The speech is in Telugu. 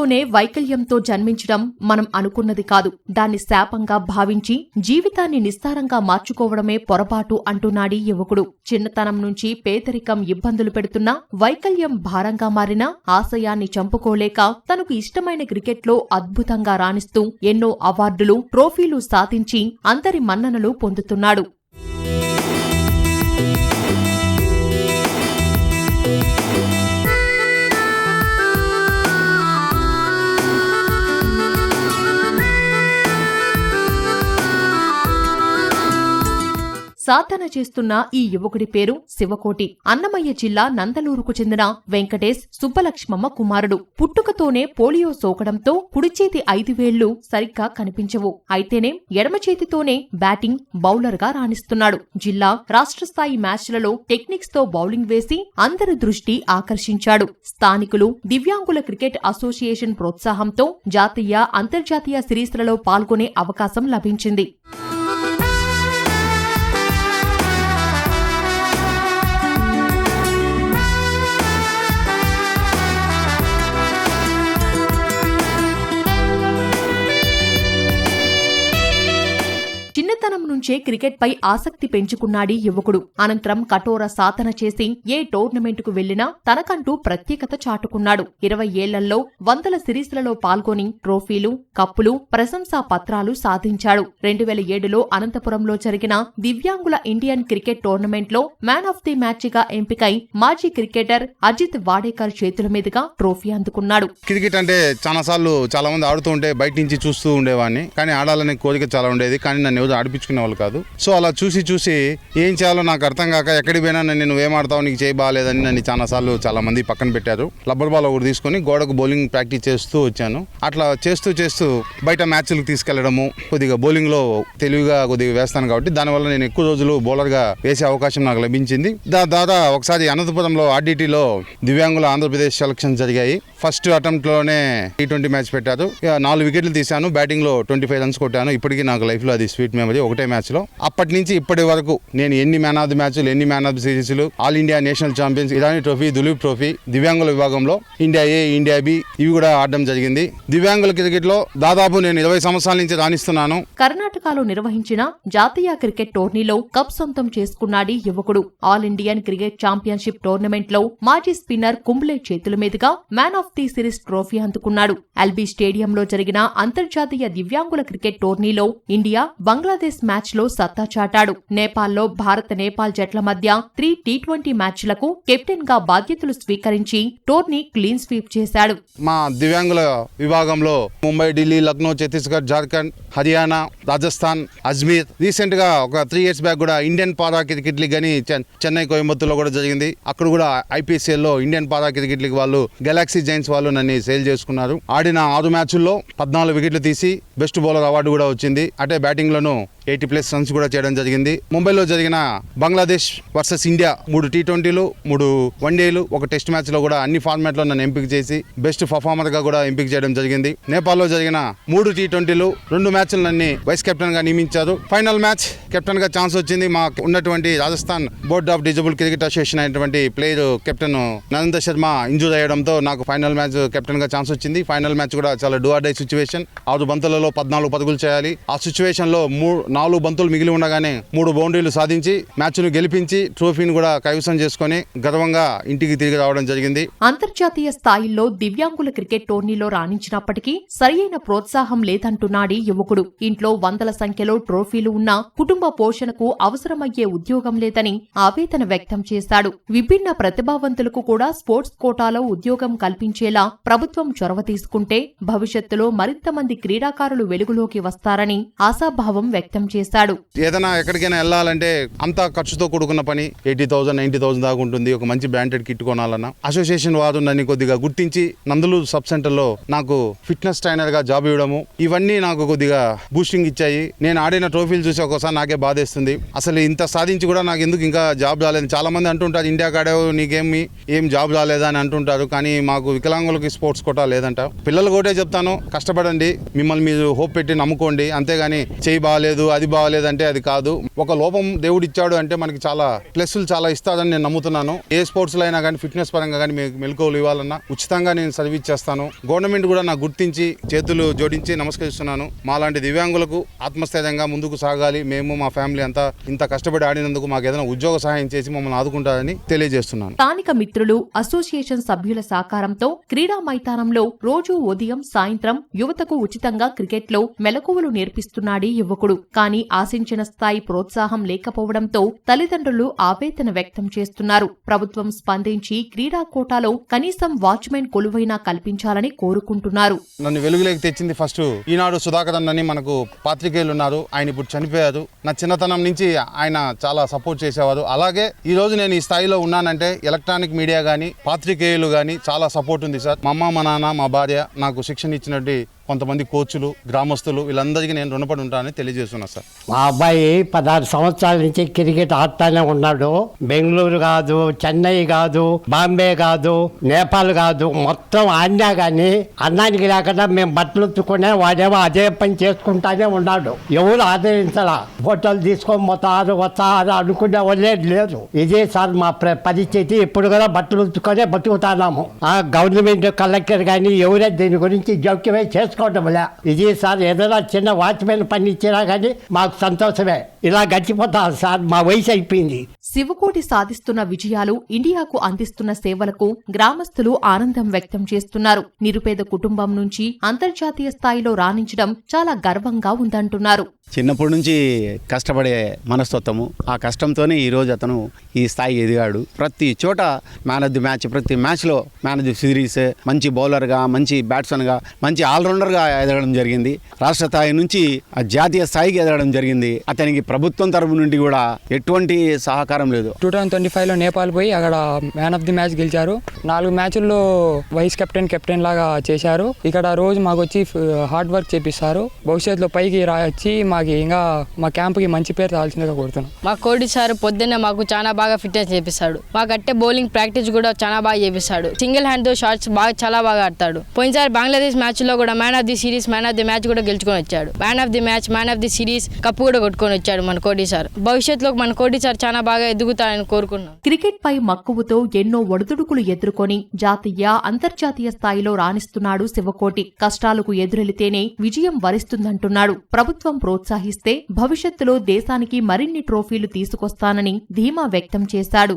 పుట్టుకతోనే వైకల్యంతో జన్మించడం మనం అనుకున్నది కాదు. దాన్ని శాపంగా భావించి జీవితాన్ని నిస్సారంగా మార్చుకోవడమే పొరపాటు అంటున్నాడీ యువకుడు. చిన్నతనం నుంచి పేదరికం ఇబ్బందులు పెడుతున్నా వైకల్యం భారంగా మారినా ఆశయాన్ని చంపుకోలేక తనకు ఇష్టమైన క్రికెట్లో అద్భుతంగా రాణిస్తూ ఎన్నో అవార్డులు ట్రోఫీలు సాధించి అందరి మన్ననలు పొందుతున్నాడు. సాధన చేస్తున్న ఈ యువకుడి పేరు శివకోటి. అన్నమయ్య జిల్లా నందలూరుకు చెందిన వెంకటేష్ సుబ్బలక్ష్మమ్మ కుమారుడు. పుట్టుకతోనే పోలియో సోకడంతో కుడిచేతి ఐదు వేళ్ళు సరిగ్గా కనిపించవు. అయితేనే ఎడమ చేతితోనే బ్యాటింగ్ బౌలర్గా రాణిస్తున్నాడు. జిల్లా రాష్ట్ర స్థాయి మ్యాచ్లలో టెక్నిక్స్తో బౌలింగ్ వేసి అందరి దృష్టి ఆకర్షించాడు. స్థానికులు దివ్యాంగుల క్రికెట్ అసోసియేషన్ ప్రోత్సాహంతో జాతీయ అంతర్జాతీయ సిరీస్లలో పాల్గొనే అవకాశం లభించింది. చిన్నతనం నుంచే క్రికెట్ పై ఆసక్తి పెంచుకున్నాడీ యువకుడు. అనంతరం కఠోర సాధన చేసి ఏ టోర్నమెంటుకు వెళ్ళినా తనకంటూ ప్రత్యేకత చాటుకున్నాడు. ఇరవై ఏళ్ళలో వందల సిరీస్లలో పాల్గొని ట్రోఫీలు కప్పులు ప్రశంసా పత్రాలు సాధించాడు. రెండు వేల ఏడులో అనంతపురంలో జరిగిన దివ్యాంగుల ఇండియన్ క్రికెట్ టోర్నమెంట్లో మ్యాన్ ఆఫ్ ది మ్యాచ్గా ఎంపికై మాజీ క్రికెటర్ అజిత్ వాడేకర్ చేతుల మీదుగా ట్రోఫీ అందుకున్నాడు. క్రికెట్ అంటే చాలా సార్లు చాలా మంది ఆడుతూ ఉంటే బయట నుంచి చూస్తూ ఉండేవాడిని. కానీ ఆడాలనే కోరిక చాలా ఉండేది. కానీ నన్ను ఎవరు పట్టించుకునే వాళ్ళు కాదు. సో అలా చూసి చూసి ఏం చేయాలో నాకు అర్థం కాక ఎక్కడికి పోయినా నేను ఏమాడతావు ఏం ఆడతావు నీకు చేయి బాగాలేదని నన్ను చాలాసార్లు చాలా మంది పక్కన పెట్టారు. రబ్బర్ బాల్ ఒకటి తీసుకొని గోడకు బౌలింగ్ ప్రాక్టీస్ చేస్తూ వచ్చాను. అట్లా చేస్తూ చేస్తూ బయట మ్యాచ్లకు తీసుకెళ్ళడము కొద్దిగా బౌలింగ్లో తెలివిగా కొద్దిగా వేస్తాను కాబట్టి దానివల్ల నేను ఎక్కువ రోజులు బౌలర్గా వేసే అవకాశం నాకు లభించింది. దా దాదా ఒకసారి అనంతపురంలో ఆర్డీటీలో దివ్యాంగుల ఆంధ్రప్రదేశ్ సెలక్షన్ జరిగాయి. ఫస్ట్ అటెంప్ట్లోనే టీ ట్వంటీ మ్యాచ్ పెట్టారు. నాలుగు వికెట్లు తీశాను. బ్యాటింగ్లో ట్వంటీ ఫైవ్ రన్స్ కొట్టాను. ఇప్పటికీ నాకు లైఫ్లో అది స్వీట్ మెమరీ. ఒకటే మ్యాచ్లో. అప్పటి నుంచి ఇప్పటి వరకు నేను ఎన్ని మ్యాన్ ఆఫ్ ది మ్యాచ్లు ఎన్ని మ్యాన్ ఆఫ్ ది సిరీస్లు all India national champions Irani trophy Duleep trophy దివ్యాంగుల విభాగంలో ఇండియా ఏ ఇండియా బి ఇవి కూడా ఆడడం జరిగింది. దివ్యాంగుల క్రికెట్లో దాదాపు నేను ఇరవై సంవత్సరాల నుంచి రాణిస్తున్నాను. కర్ణాటకలో నిర్వహించిన జాతీయ క్రికెట్ టోర్నీలో కప్ సొంతం చేసుకున్నాడు యువకుడు. ఆల్ ఇండియన్ క్రికెట్ ఛాంపియన్షిప్ టోర్నమెంట్లో మాజీ స్పిన్నర్ కుంబ్లే చేతుల మీదుగా man of the series trophy అందుకున్నాడు. ఎల్బీ స్టేడియంలో జరిగిన అంతర్జాతీయ దివ్యాంగుల క్రికెట్ టోర్నీలో ఇండియా బంగ్లాదేశ్ మ్యాచ్లో సత్తా చాటాడు. నేపాల్లో భారత్ నేపాల్ జట్ల మధ్య త్రీ టీ ట్వంటీ మ్యాచ్లకు కెప్టెన్గా బాధ్యతలు స్వీకరించి టోర్నీ క్లీన్ స్వీప్ చేశాడు. మా దివ్యాంగుల విభాగంలో ముంబై ఢిల్లీ లక్నో ఛత్తీస్గఢ్ జార్ఖండ్ హర్యానా రాజస్థాన్ అజ్మీర్. రీసెంట్గా ఒక త్రీ ఇయర్స్ బ్యాక్ కూడా ఇండియన్ పారా క్రికెట్ లీగ్ అని చెన్నై కోయంబత్తూర్లో కూడా జరిగింది. అక్కడ కూడా ఐపీసీఎల్లో ఇండియన్ పారా క్రికెట్ లీగ్ వాళ్ళు గెలాక్సీ జైన్స్ వాళ్ళు నన్ను సేల్ చేసుకున్నారు. ఆడిన ఆరు మ్యాచ్ల్లో పద్నాలుగు వికెట్లు తీసి బెస్ట్ బౌలర్ అవార్డు కూడా వచ్చింది. అంటే బ్యాటింగ్ లోను ఎయిటీ ప్లస్ రన్స్ కూడా చేయడం జరిగింది. ముంబైలో జరిగిన బంగ్లాదేశ్ వర్సెస్ ఇండియా మూడు టీ ట్వంటీలు మూడు వన్డేలు ఒక టెస్ట్ మ్యాచ్లో కూడా అన్ని ఫార్మాట్లో నన్ను ఎంపిక చేసి బెస్ట్ పర్ఫార్మర్గా కూడా ఎంపిక చేయడం జరిగింది. నేపాల్లో జరిగిన మూడు టీ ట్వంటీలు రెండు మ్యాచ్లు నన్ను వైస్ కెప్టెన్గా నియమించారు. ఫైనల్ మ్యాచ్ కెప్టెన్గా ఛాన్స్ వచ్చింది. మా ఉన్నటువంటి Rajasthan board of disabled cricket association అయినటువంటి player captain Narendra Sharma injure అయ్యడంతో నాకు ఫైనల్ మ్యాచ్ కెప్టెన్గా ఛాన్స్ వచ్చింది. ఫైనల్ మ్యాచ్ కూడా చాలా డై సిచ్యువేషన్. ఆరు బంతులలో పద్నాలుగు పరుగులు చేయాలి. ఆ సిచ్యువేషన్లో మూడు నాలుగు బంతులు మిగిలి ఉండగానే మూడు బౌండరీలు సాధించి మ్యాచ్ను గెలిపించి ట్రోఫీని కూడా కైవసం చేసుకొని గర్వంగా ఇంటికి తిరిగి రావడం జరిగింది. అంతర్జాతీయ స్థాయిలో దివ్యాంగుల క్రికెట్ టోర్నీలో రాణించినప్పటికీ సరియైన ప్రోత్సాహం లేదంటున్నాడు యువకుడు. ఇంట్లో వందల సంఖ్యలో ట్రోఫీలు ఉన్నా కుటుంబ పోషణకు అవసరమయ్యే ఉద్యోగం లేదని ఆవేదన వ్యక్తం చేశాడు. విభిన్న ప్రతిభావంతులకు కూడా స్పోర్ట్స్ కోటాలో ఉద్యోగం కల్పించేలా ప్రభుత్వం చొరవ తీసుకుంటే భవిష్యత్తులో మరింత మంది క్రీడాకారులు వెలుగులోకి వస్తారని ఆశాభావం వ్యక్తం చేశాడు. ఏదైనా ఎక్కడికైనా వెళ్ళాలంటే అంతా ఖర్చుతో కూడుకున్న పని ఎయిటీ థౌసండ్ నైన్టీ థౌసండ్ దాకా ఉంటుంది. ఒక మంచి బ్రాండెడ్ కిట్ కొనాలన్నా. అసోసియేషన్ వారు నన్ను కొద్దిగా గుర్తించి నందులూరు సబ్ సెంటర్లో నాకు ఫిట్నెస్ ట్రైనర్గా జాబ్ ఇవ్వడము ఇవన్నీ నాకు కొద్దిగా బూస్టింగ్ ఇచ్చాయి. నేను ఆడిన ట్రోఫీలు చూసి ఒక్కోసారి నాకే బాధేస్తుంది. అసలు ఇంత సాధించి కూడా నాకు ఎందుకు ఇంకా జాబ్ రాలేదు? చాలా మంది అంటుంటారు ఇండియా ఆడావు నీకేమి ఏం జాబ్ రాలేదా? అని అంటుంటారు. కానీ మాకు వికలాంగులకి స్పోర్ట్స్ కోటా లేదంట. పిల్లలు కూడా చెప్తాను కష్టపడండి మిమ్మల్ని మీరు హోప్ పెట్టి నమ్ముకోండి. అంతేగాని చేయి బాగాలేదు అది బాగాలేదు అంటే అది కాదు. ఒక లోపం దేవుడు ఇచ్చాడు అంటే మనకి చాలా ప్లస్లు చాలా ఇస్తాడని నేను నమ్ముతున్నాను. ఏ స్పోర్ట్స్లో అయినా కానీ ఫిట్నెస్ పరంగా కానీ మీకు మెలకువలు ఇవ్వాలన్నా ఉచితంగా నేను సర్వీస్ చేస్తాను. గవర్నమెంట్ కూడా నాకు గుర్తించి చేతులు జోడించి నమస్కరిస్తున్నాను. మాలాంటి దివ్యాంగులకు ఆత్మస్థైర్యంగా ముందుకు సాగాలి. మేము మా ఫ్యామిలీ అంతా ఇంత కష్టపడి ఆడినందుకు మాకు ఏదైనా ఉద్యోగ సహాయం చేసి మమ్మల్ని ఆదుకుంటారని తెలియజేస్తున్నాను. స్థానిక మిత్రులు అసోసియేషన్ సభ్యుల సహకారంతో క్రీడా మైదానంలో రోజూ ఉదయం సాయంత్రం యువతకు ఉచితంగా క్రికెట్లో మెలకువలు నేర్పిస్తున్నాడీ యువకుడు. కానీ ఆశించిన స్థాయి ప్రోత్సాహం లేకపోవడంతో తల్లిదండ్రులు ఆవేదన వ్యక్తం చేస్తున్నారు. ప్రభుత్వం స్పందించి క్రీడా కోటాలో కనీసం వాచ్మెన్ కొలువైనా కల్పించాలని కోరుకుంటున్నారు. నన్ను వెలుగులోకి తెచ్చింది ఫస్ట్ ఈనాడు సుధాకర్ అన్నని మనకు పాత్రికేయులు ఉన్నారు. ఆయన ఇప్పుడు చనిపోయారు నా చిన్నతనం నుంచి ఆయన చాలా సపోర్ట్ చేసేవారు అలాగే ఈ రోజు నేను ఈ స్థాయిలో ఉన్నానంటే ఎలక్ట్రానిక్ మీడియా కానీ పాత్రికేయులు కానీ చాలా సపోర్ట్ ఉంది సార్. మా అమ్మ మా నాన్న మా భార్య నాకు శిక్షణ ఇచ్చినట్టు కొంతమంది కోచ్లు గ్రామస్తులు వీళ్ళందరికీ నేను రుణపడి ఉంటానని తెలియజేస్తున్నా సార్. మా అబ్బాయి పదహారు సంవత్సరాల నుంచి క్రికెట్ ఆడుతానే ఉన్నాడు. బెంగళూరు కాదు చెన్నై కాదు బాంబే కాదు నేపాల్ కాదు మొత్తం ఆడినా కానీ అన్నానికి లేకుండా మేము బట్టలు ఉత్తుకునే వాడేమో అదే పని చేసుకుంటానే ఉన్నాడు. ఎవరు ఆదరించాలా? ఫోటోలు తీసుకొని పోతారు వస్తారు అనుకునే వాళ్ళే లేరు. ఇదే సార్ మా ప్ర- పరిస్థితి. ఇప్పుడు కూడా బట్టలు ఉత్తుకొనే బతుకుతున్నాము. ఆ గవర్నమెంట్ కలెక్టర్ కానీ ఎవరే దీని గురించి జోక్యమే చేసుకు లే ఇది సార్ ఏదైనా చిన్న వాచ్మెన్ పని ఇచ్చినా కానీ మాకు సంతోషమే. ఇలా గడిచిపోతాం సార్ మా వయసు అయిపోయింది. శివకోటి సాధిస్తున్న విజయాలు ఇండియాకు అందిస్తున్న సేవలకు గ్రామస్తులు ఆనందం వ్యక్తం చేస్తున్నారు. నిరుపేద కుటుంబం నుంచి అంతర్జాతీయ స్థాయిలో రాణించడం చాలా గర్వంగా ఉందంటున్నారు. చిన్నప్పటి నుంచి కష్టపడే మనస్తత్వము. ఆ కష్టంతోనే ఈరోజు అతను ఈ స్థాయి ఎదిగాడు. ప్రతి చోట మ్యాన్ ఆఫ్ ది మ్యాచ్ ప్రతి మ్యాచ్లో మ్యాన్ ఆఫ్ ది సిరీస్ మంచి బౌలర్గా మంచి బ్యాట్స్మెన్గా మంచి ఆల్రౌండర్గా ఎదగడం జరిగింది. రాష్ట్ర స్థాయి నుంచి ఆ జాతీయ స్థాయికి ఎదగడం జరిగింది. అతనికి ప్రభుత్వం తరపు నుండి కూడా ఎటువంటి సహకారం లేదు. టూ థౌజండ్ ట్వంటీ ఫైవ్లో నేపాల్ పోయి అక్కడ మ్యాన్ ఆఫ్ ది మ్యాచ్ గెలిచారు. నాలుగు మ్యాచ్ల్లో వైస్ కెప్టెన్ కెప్టెన్ లాగా చేశారు. ఇక్కడ రోజు మాకు వచ్చి హార్డ్ వర్క్ చేపిస్తారు. భవిష్యత్తులో పైకి రాయొచ్చి మాకు ఇంకా మా క్యాంప్కి మంచి పేరు రావాల్సిందిగా కోరుతున్నాం. మా కోడి సార్ పొద్దున్నే మాకు చాలా బాగా ఫిట్నెస్ చేపిస్తాడు. మాకు బౌలింగ్ ప్రాక్టీస్ కూడా చాలా బాగా చేపిస్తాడు. సింగిల్ హ్యాండ్తో షాట్స్ బాగా చాలా బాగా ఆడతాడు. పోయినసారి బంగ్లాదేశ్ మ్యాచ్లో కూడా man of the series man of the match కూడా గెలుచుకొని వచ్చాడు. Man of the match man of the series cup కూడా కొట్టుకొని వచ్చాడు మన కోడి సార్. భవిష్యత్తులో మన కోడి సార్ చాలా బాగా ఎదుగుతాయని కోరుకున్నాం క్రికెట్ పై మక్కువతో ఎన్నో ఒడిదుడుకులు ఎదుర్కొని జాతీయ అంతర్జాతీయ స్థాయిలో రాణిస్తున్నాడు శివకోటి. కష్టాలకు ఎదురెళితేనే విజయం వరిస్తుందంటున్నాడు. ప్రభుత్వం ప్రోత్సహిస్తే భవిష్యత్తులో దేశానికి మరిన్ని ట్రోఫీలు తీసుకొస్తానని ధీమా వ్యక్తం చేశాడు.